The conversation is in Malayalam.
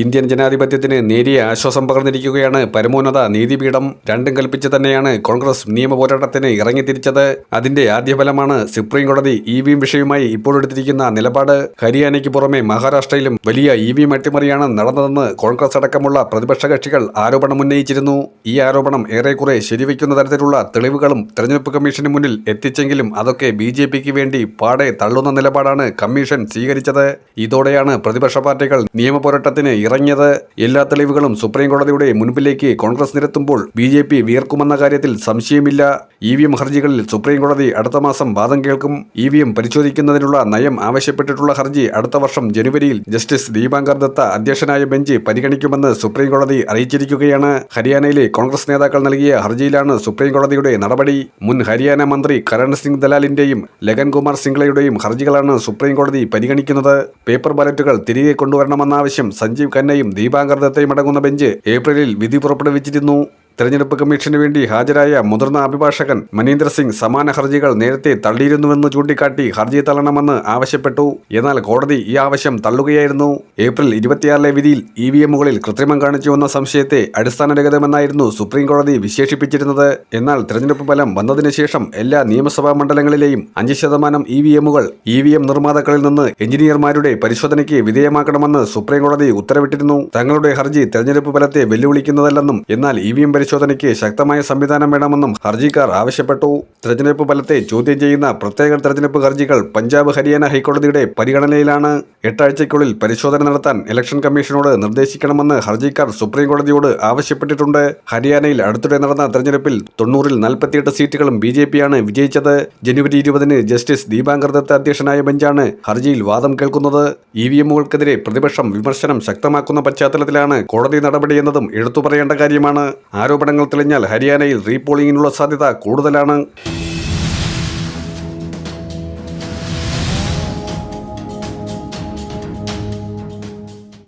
ഇന്ത്യൻ ജനാധിപത്യത്തിന് നേരിയ ആശ്വാസം പകർന്നിരിക്കുകയാണ്. പരമോന്നത നീതിപീഠം രണ്ടും കൽപ്പിച്ച് തന്നെയാണ് കോൺഗ്രസ് നിയമ പോരാട്ടത്തിന് ഇറങ്ങിത്തിരിച്ചത്. അതിന്റെ ആദ്യ ഫലമാണ് സുപ്രീം കോടതി ഇ വി വിഷയവുമായി ഇപ്പോഴെടുത്തിരിക്കുന്ന നിലപാട്. ഹരിയാനയ്ക്ക് പുറമെ മഹാരാഷ്ട്രയിലും വലിയ ഇ വി അട്ടിമറിയാണ് നടന്നതെന്ന് കോൺഗ്രസ് അടക്കമുള്ള പ്രതിപക്ഷ കക്ഷികൾ ആരോപണം ഉന്നയിച്ചിരുന്നു. ഈ ആരോപണം ഏറെക്കുറെ ശരിവയ്ക്കുന്ന തരത്തിലുള്ള തെളിവുകളും തെരഞ്ഞെടുപ്പ് കമ്മീഷന് മുന്നിൽ എത്തിച്ചെങ്കിലും അതൊക്കെ ബി ജെ പിക്ക് വേണ്ടി പാടെ തള്ളുന്ന നിലപാടാണ് കമ്മീഷൻ സ്വീകരിച്ചത്. ഇതോടെയാണ് പ്രതിപക്ഷ പാർട്ടികൾ നിയമ പോരാട്ടത്തിന് ഇറങ്ങിയത്. എല്ലാ തെളിവുകളും സുപ്രീംകോടതിയുടെ മുൻപിലേക്ക് കോൺഗ്രസ് നിരത്തുമ്പോൾ ബി ജെ പി വീർക്കുമെന്ന കാര്യത്തിൽ സംശയമില്ല. ഇ വി എം ഹർജികളിൽ സുപ്രീംകോടതി അടുത്ത മാസം വാദം കേൾക്കും. ഇ വി എം പരിശോധിക്കുന്നതിനുള്ള നയം ആവശ്യപ്പെട്ടിട്ടുള്ള ഹർജി അടുത്ത വർഷം ജനുവരിയിൽ ജസ്റ്റിസ് ദീപാങ്കർ ദത്ത അധ്യക്ഷനായ ബെഞ്ച് പരിഗണിക്കുമെന്ന് സുപ്രീംകോടതി അറിയിച്ചിരിക്കുകയാണ്. ഹരിയാനയിലെ കോൺഗ്രസ് നേതാക്കൾ നൽകിയ ഹർജിയിലാണ് സുപ്രീംകോടതിയുടെ നടപടി. മുൻ ഹരിയാന മന്ത്രി കരൺ സിംഗ് ദലാലിന്റെയും ലഗൻ കുമാർ സിംഗ്ലയുടെയും ഹർജികളാണ് സുപ്രീംകോടതി പരിഗണിക്കുന്നത്. പേപ്പർ ബാലറ്റുകൾ തിരികെ കൊണ്ടുവരണമെന്ന ആവശ്യം സഞ്ജീവ് ഖന്നയും ദീപാങ്കർ ദത്തയും അടങ്ങുന്ന ബെഞ്ച് ഏപ്രിലിൽ വിധി പുറപ്പെടുവിച്ചിരുന്നു. തെരഞ്ഞെടുപ്പ് കമ്മീഷന് വേണ്ടി ഹാജരായ മുതിർന്ന അഭിഭാഷകൻ മനീന്ദർ സിംഗ് സമാന ഹർജികൾ നേരത്തെ തള്ളിയിരുന്നുവെന്ന് ചൂണ്ടിക്കാട്ടി ഹർജി തള്ളണമെന്ന് ആവശ്യപ്പെട്ടു. എന്നാൽ കോടതി ഈ ആവശ്യം തള്ളുകയായിരുന്നു. ഏപ്രിൽ ഇരുപത്തിയാറിലെ വിധിയിൽ ഇ വി എമ്മുകളിൽ കൃത്രിമം കാണിച്ചുവെന്ന സംശയത്തെ അടിസ്ഥാനരഹിതമെന്നായിരുന്നു സുപ്രീം കോടതി വിശേഷിപ്പിച്ചിരുന്നത്. എന്നാൽ തെരഞ്ഞെടുപ്പ് ഫലം വന്നതിന് ശേഷം എല്ലാ നിയമസഭാ മണ്ഡലങ്ങളിലെയും അഞ്ച് ശതമാനം ഇ വി എമ്മുകൾ ഇ വി എം നിർമ്മാതാക്കളിൽ നിന്ന് എഞ്ചിനീയർമാരുടെ പരിശോധനയ്ക്ക് വിധേയമാക്കണമെന്ന് സുപ്രീം കോടതി ഉത്തരവിട്ടിരുന്നു. തങ്ങളുടെ ഹർജി തെരഞ്ഞെടുപ്പ് ഫലത്തെ വെല്ലുവിളിക്കുന്നതല്ലെന്നും എന്നാൽ ഇ വി എം പരിശോധനയ്ക്ക് ശക്തമായ സംവിധാനം വേണമെന്നും ഹർജിക്കാർ ആവശ്യപ്പെട്ടു. തെരഞ്ഞെടുപ്പ് ഫലത്തെ ചോദ്യം ചെയ്യുന്ന പ്രത്യേക തെരഞ്ഞെടുപ്പ് ഹർജികൾ പഞ്ചാബ് ഹരിയാന ഹൈക്കോടതിയുടെ പരിഗണനയിലാണ്. എട്ടാഴ്ചയ്ക്കുള്ളിൽ പരിശോധന നടത്താൻ ഇലക്ഷൻ കമ്മീഷനോട് നിർദ്ദേശിക്കണമെന്ന് ഹർജിക്കാർ സുപ്രീംകോടതിയോട് ആവശ്യപ്പെട്ടിട്ടുണ്ട്. ഹരിയാനയിൽ അടുത്തിടെ നടന്ന തെരഞ്ഞെടുപ്പിൽ തൊണ്ണൂറിൽ നാൽപ്പത്തിയെട്ട് സീറ്റുകളും ബി ജെ പിയാണ് വിജയിച്ചത്. ജനുവരി ഇരുപതിന് ജസ്റ്റിസ് ദീപാങ്കർ ദത്ത അധ്യക്ഷനായ ബെഞ്ചാണ് ഹർജിയിൽ വാദം കേൾക്കുന്നത്. ഇ വി എമ്മുകൾക്കെതിരെ പ്രതിപക്ഷം വിമർശനം ശക്തമാക്കുന്ന പശ്ചാത്തലത്തിലാണ് കോടതി നടപടിയെന്നതും എടുത്തു പറയേണ്ട കാര്യമാണ്. ആരോപണങ്ങൾ തെളിഞ്ഞാൽ ഹരിയാനയിൽ റീപോളിംഗിനുള്ള സാധ്യത കൂടുതലാണ്.